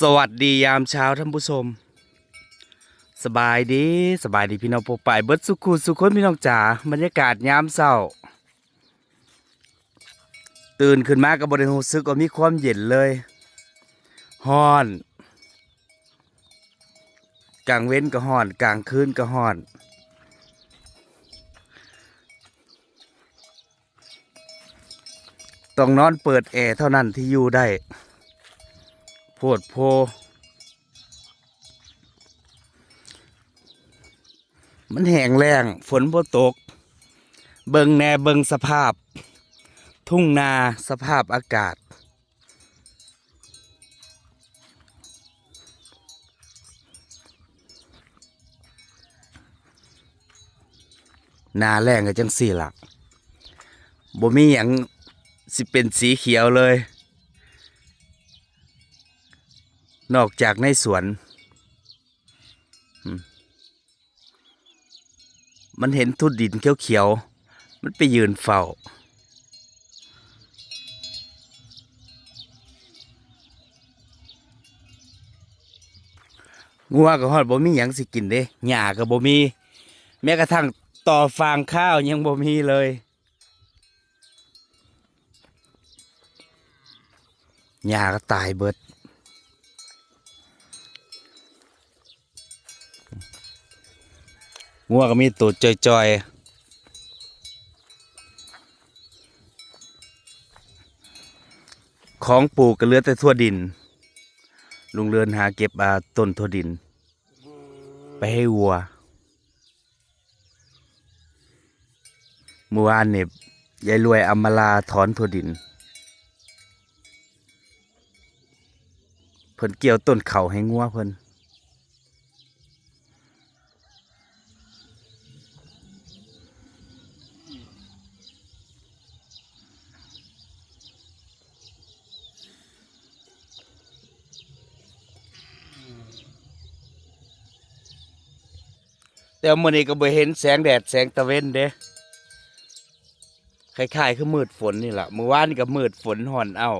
สวัสดียามเช้าท่านผู้ชม สบายดีสบายดีพี่น้องปกปายเบิร์ดสุขุสุขคนพี่น้องจ๋าบรรยากาศยามเช้า ตื่นขึ้นมากับบริหูซึกว่ามีความเย็นเลยฮ้อน กลางเว้นก็ฮ้อน กลางคืนก็ฮ้อนต้องนอนเปิดแอร์เท่านั้นที่อยู่ได้ โพดโพมันแห้งแล้งฝนบ่ตก เบิงแหน่เบิงสภาพ ทุ่งนาสภาพอากาศ นาแรงก็จังสี่หล่ะบ่มีหยังสิเป็นสีเขียวเลย นอกจากในสวน มันเห็นทุดดินเขียวๆ มันไปยืนเฝ้า งัวก็ฮอดบ่มีหยังสิกินเด้หญ้าก็บ่มี แม้กระทั่งต่อฟางข้าวยังบ่มีเลยหญ้าก็ตายเบิด งัวก็มีตัวจอยๆ ของปลูกก็เลือแต่ทั่วดิน ลุงเรือนหาเก็บอาต้นทั่วดิน ไปให้วัวเมื่อวานเนี่ยยายรวยอำมาลาถอนทั่วดิน เพิ่นเกี่ยวต้นเขาให้งัวเพิ่น แต่ว่ามื่อนี้ก็บ่เห็นแสงแดดแสงตะเวนเด้คล้ายๆคือมืดฝนนี่แหละเมื่อวานนี่ก็มืดฝนห่อนเอา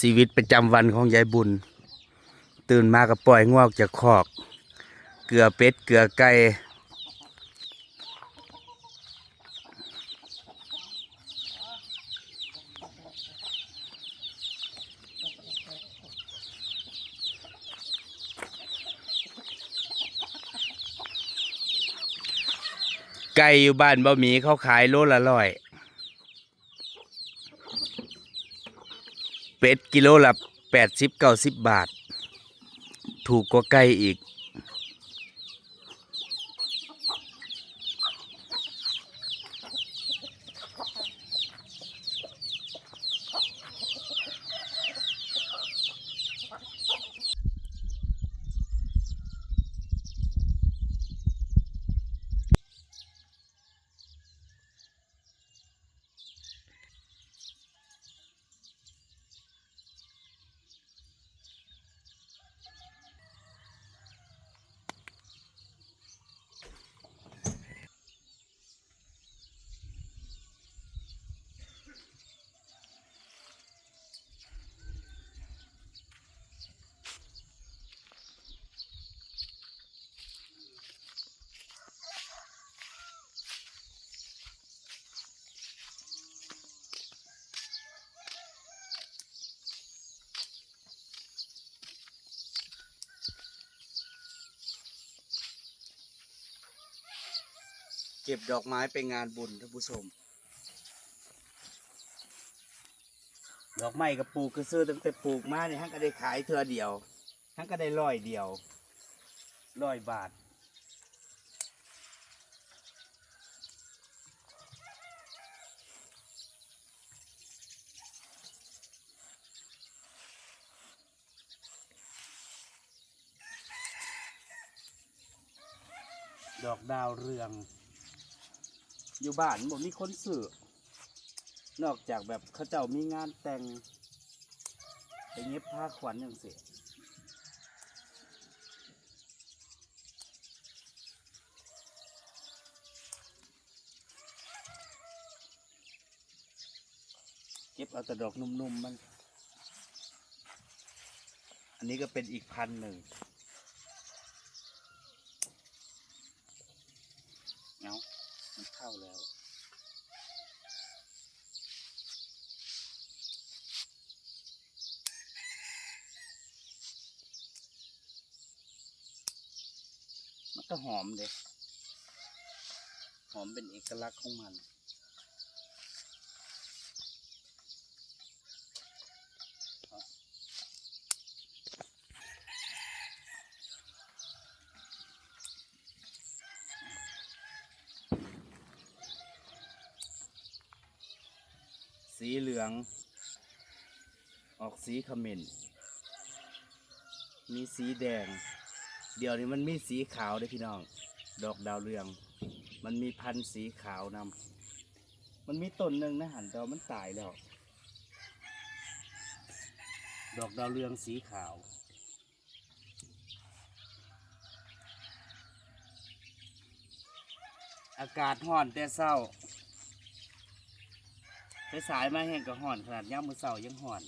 ชีวิตประจำวันของยายบุญ ตื่นมาก็ปล่อยงวกจากคอก เกลือเป็ดเกลือไก่ไก่อยู่บ้านบะหมี่เขาขายโลละร้อย เป็ดกิโลละแปดสิบเก้าสิบบาท ถูกกว่าไก่อีก เก็บดอกไม้ไปงานบุญท่านผู้ชม ดอกไม้กับปลูกก็ซื้อตั้งแต่ปลูกมาเนี่ยฮันก็ได้ขายเทือเดียวฮันก็ได้ร้อยเดียวร้อยบาทดอกดาวเรือง อยู่บ้านบ่มีคนซื้อนอกจากแบบเขาเจ้ามีงานแต่งไปเย็บผ้าขวัญอย่างเสียเก็บเอาแต่ดอกนุ่มๆมัน อันนี้ก็เป็นอีกพันหนึ่ง เอามันเข้าแล้ว มันก็หอมเด็ห อมเป็นเอกลักษณ์ของมัน สีเหลือง ออกสีขมิ้นมีสีแดง เดี๋ยวนี้มันมีสีขาวด้อพี่น้อง ดอกดาวเรือง มันมีพันธุ์สีขาวนำมันมีต้นหนึ่งนะหันดอกมันตายแล้ว ดอกดาวเรืองสีขาวอากาศห้อนแต่เศร้า ไปสายมาแห้งก็ห้อนขนาดย่ามมือเศร้ายังห้อน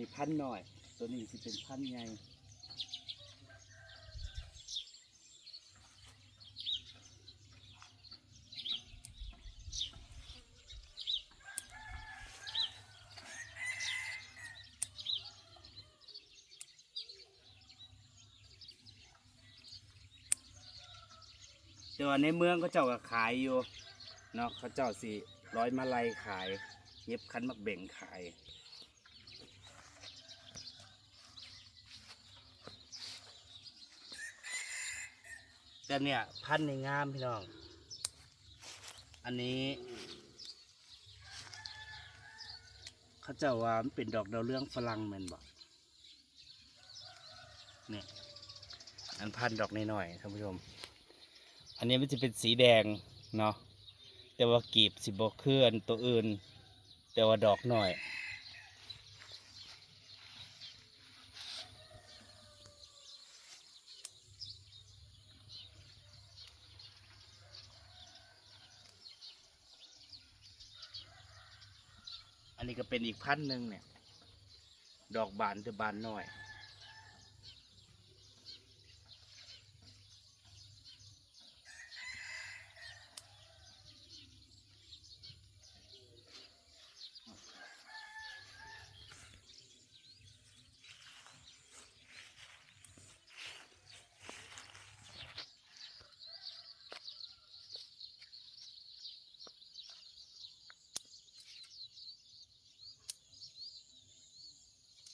นี้พันธุ์น้อย ตัวนี้สิเป็นพันใหญ่แต่ว่าในเมืองก็เจ้าก็ขายอยู่เนาะเขาเจ้าสิร้อยมาลัยขาย เย็บคันมักเบ่งขาย แต่เนี่ยพันธุ์ในงามพี่น้อง อันนี้ เขาเจ้าว่ามันเป็นดอกดาวเรืองฝรั่งแมันบอกเนี่ยอันพันดอกน้อยๆท่านผู้ชม อันนี้มันจะเป็นสีแดงเนาะแต่ว่ากีบสิบกเคลื่อนตัวอื่น แต่ว่าดอกหน่อย ก็เป็นอีกพันหนึ่งเนี่ย ดอกบานจะบานน้อย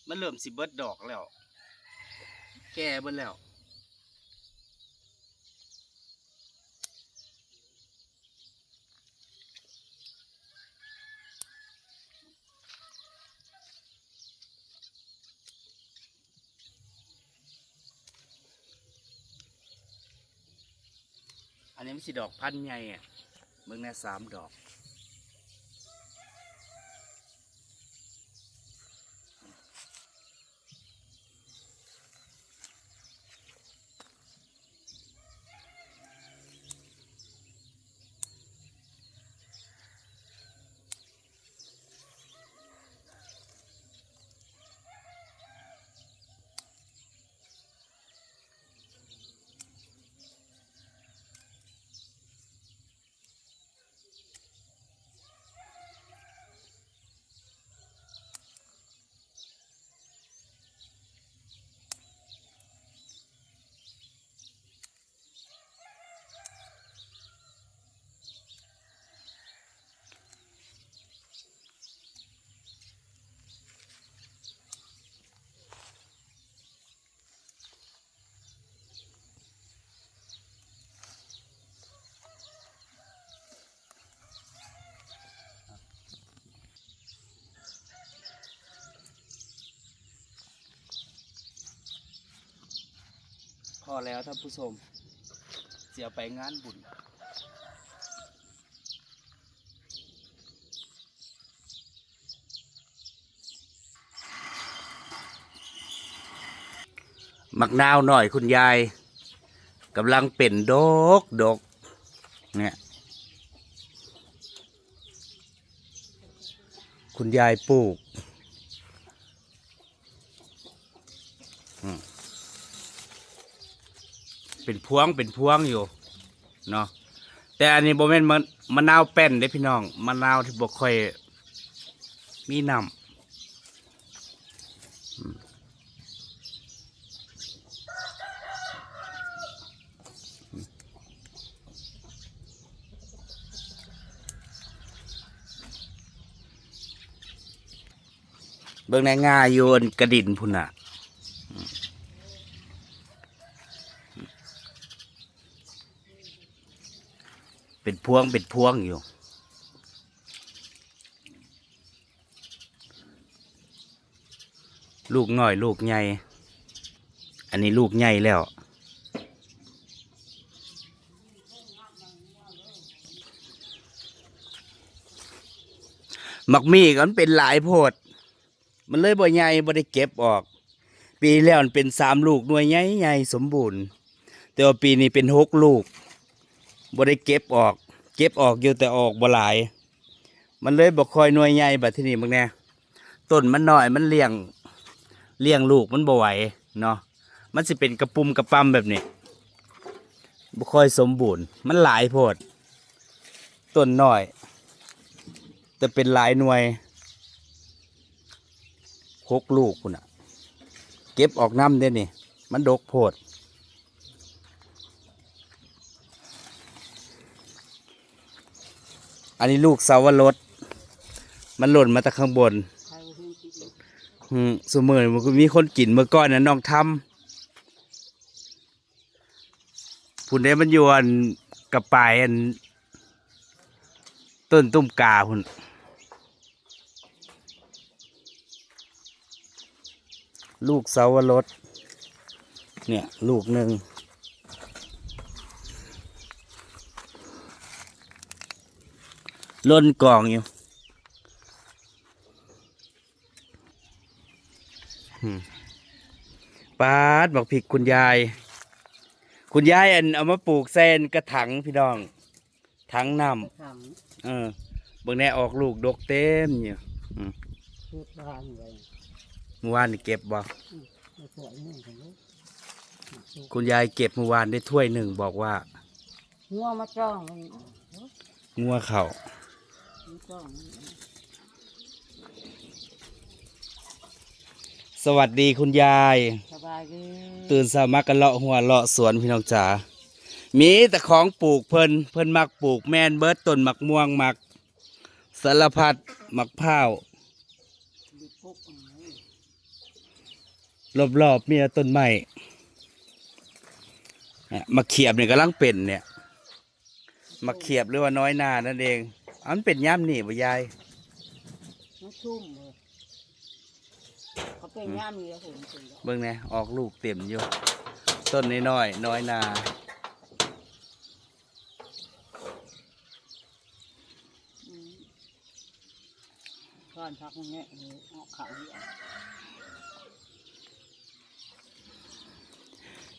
มันเริ่มสิเบิดดอกแล้ว แก่เบิดแล้ว อันนี้มันสิดอกพันใหญ่อะเบิ่งแน่สามดอก พอแล้วท่านผู้ชมเสียไปงานบุญมักนาวหน่อยคุณยายกำลังเป็นดกดกเนี่ยคุณยายปลูกอืม เป็นพวงเป็นพวงอยู่เนาะแต่อันนี้โบแมนมันมะนาวแป้นเด้พี่น้องมะนาวที่บกค่อยมีน้ำเบิ่งในง่ายโยนกระดินพุ่นอะ เป็นพวงเป็นพวงอยู่ ลูกน้อยลูกใหญ่ อันนี้ลูกใหญ่แล้ว มักมีก็มันเป็นหลายโพด มันเลยบ่ใหญ่บ่ได้เก็บออก ปีแล้วมันเป็นสามลูกหน่วยใหญ่ใหญ่สมบูรณ์ แต่ว่าปีนี้เป็นหกลูก บ่ได้เก็บออก เก็บออกอยู่แต่ออกบ่หลาย มันเลยบ่คอยหน่วยใหญ่บัดทีนี้บางแน่ต้นมันน้อยมันเลี้ยงเลี้ยงลูกมันบ่ไหวเนาะมันสิเป็นกระปุ่มกระปั๊มแบบนี้บ่ค่อยสมบูรณ์ มันหลายโพดต้นน้อย แต่เป็นหลายหน่วยหกลูกคุณอะเก็บออกน้ำเด้นี่ มันดกโพด อันนี้ลูกเสาวรสมันหล่นมาจากข้างบนอืมสมือมันก็มีคนกินเมื่อก่อนนะน้องทำพุ่นได้มันยู่อันกับปลายอัน ต้นตุ้มกาพุ่นลูกเสาวรสเนี่ย ลูกหนึ่ง ล้นกล่องอยู่อืมปาดบอกผิดคุณยาย คุณยายอันเอามาปลูกแซนกระถังพี่น้อง ถังน้ถังำเออเบิ่งแน่ออกลูกดกเต็มอยู่คือบ้านไว้เมื่อวานนี่เก็บบ่ไม่สวยนี่เห็นไหมคุณยายเก็บเมื่อวานได้ถ้วยหนึ่งบอกว่างัวมาจ้องมันงัวเข่า มาจ้องสวัสดีคุณยาย สบายดีตื่นสามักกันเลาะหัวเลาะสวนพี่น้องจ๋า มีแต่ของปลูกเพิ่นเพิ่นมักปลูกแมนเบิร์ดต้นมักม่วงมักสารพัดมักพร้าวดิปุ๊บอะไรรอบๆมีแต่ต้นไม้เนี่ยมาเขียบเนี่ยกำลังเป็นเนี่ยมาเขียบหรือว่าน้อยหนานั่นเอง อันเป็นย่ำนี่บ่ยายมันชุ่มเลยเขาเป็นย่ามนี้แล้วผมเป็นแล้วเบิ่งแน่ออกลูกเต็มอยู่ ต้นน้อยๆน้อยนาอืมก้อนพักมันเนี่ยเลยเอาเขาเนี่ย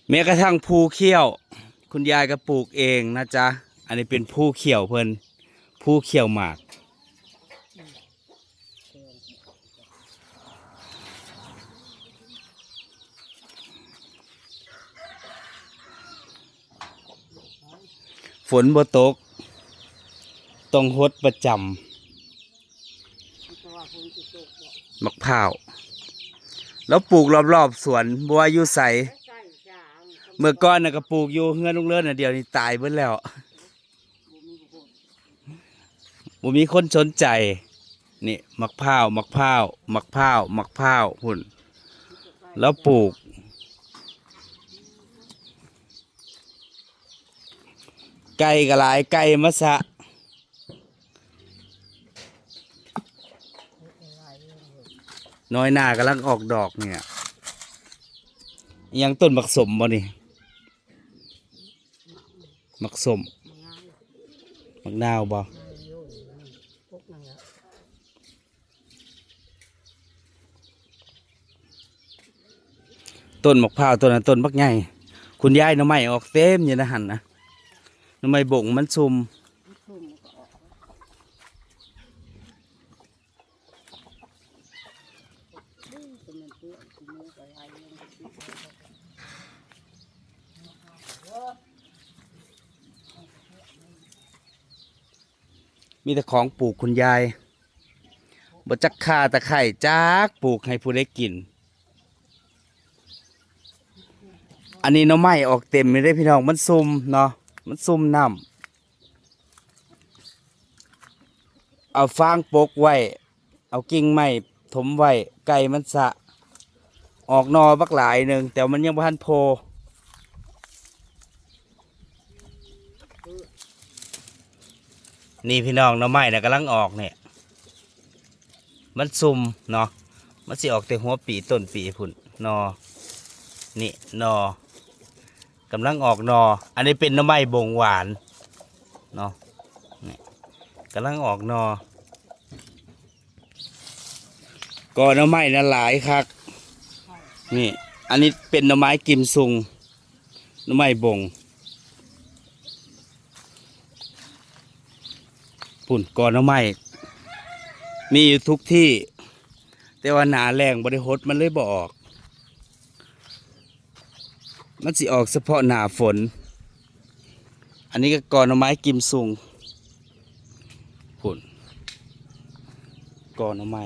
แม้กระทั่งภูเขี้ยว คุณยายก็ปลูกเองนะจ๊ะ อันนี้เป็นภูเขียวเพิ่น ภูเขียวหมาก ฝนบ่ตก ต้องหดประจมันจะว่าคนจะตกบอกำมะพร้าว แล้วปลูกรอบๆสวนบัวาอยู่ใสใส่จางเมื่อก่อนน่ะก็ปลูกอยู่เฮือนลุงเลิศน่ะเดียวนี้ตายเบิดแล้ว บ่มีบุคคล บ่มีคนสนใจ นี่มะพร้าวมะพร้าวมะพร้าวมะพร้าวพุ่น แล้วปลูก ไก่กระลายไก่มะสะน้อยหน้ากำลังออกดอกเนี่ย ยังต้นบักสมบ่นี่มักสมมันง่ายมักนาวบ่ ง่ายโยนพวกนั้นแหละ ต้นมะพร้าวต้นนั้นต้นบักใหญ่คุณยายน้ำไม้ออกเต็มอยู่นะหันนะน้ำไม้บ่งมันซุมมีแต่ของปลูกคุณยายบจักคาตะไคร่จักปลูกให้ผู้ได้กิน อันนี้น้ำไม้ออกเต็มเลยเด้พี่น้องมันซุ่มเนาะมันซุ่มน้ำเอาฟางปกไว้ เอากิ่งไม้ถมไว้ไก่มันสะ ออกนอบักหลายหนึ่งแต่มันยังบ่ทันโพนี่พี่น้องน้ำไม้นะกำลังออกเนี่ยมันซุ่มเนาะมันสิออกแต่หัวปีต้นปีพุ่นนอนี่นอ กำลังออกนอ อันนี้เป็นน้ำไม้บงหวานเนาะกำลังออกนอก็น้ำไม้นะหลายคักนี่อันนี้เป็นน้ำไม้กิมซุงน้ำไม้บงปุ่นก่อนเอาไม้มีอยู่ทุกที่ แต่ว่าหนาแรงบริหดมันเลยบออก มันสิออกเฉพาะหนาฝน อันนี้ก็กอนไม้กิมซุงปุ่นกอนไม้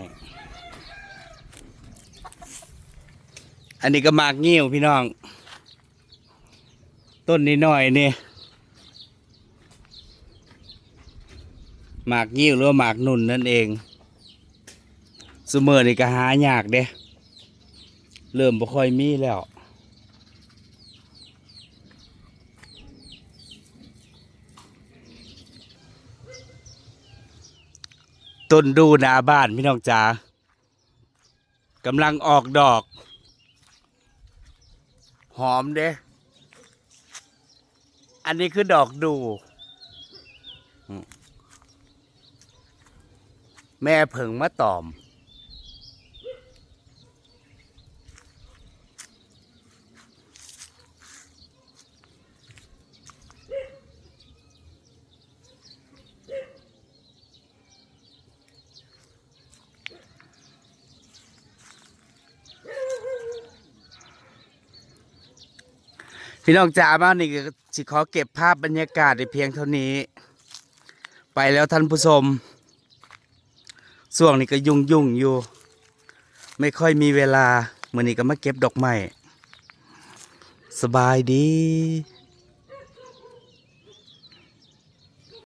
อันนี้ก็หมากเงิ้ยวพี่น้อง ต้นนี้หน่อยนี่หมากงิ้วหรือว่าหมากนุ่นนั่นเองสมอนี่ก็หายากเด้ เริ่มบ่ค่อยมีแล้ว ต้นดูหนาบ้านพี่น้องจ๋ากำลังออกดอก หอมเด้ อันนี้คือดอกดู แม่เพิงมาตอม พี่น้องจ๋ามานนี่ก็สิขอเก็บภาพบรรยากาศในเพียงเท่านี้ ไปแล้วท่านผู้ชมส่วงนี้ก็ยุ่งยุ่งอยู่ ไม่ค่อยมีเวลาเมื่อนี้ก็มาเก็บดอกไม้สบายดี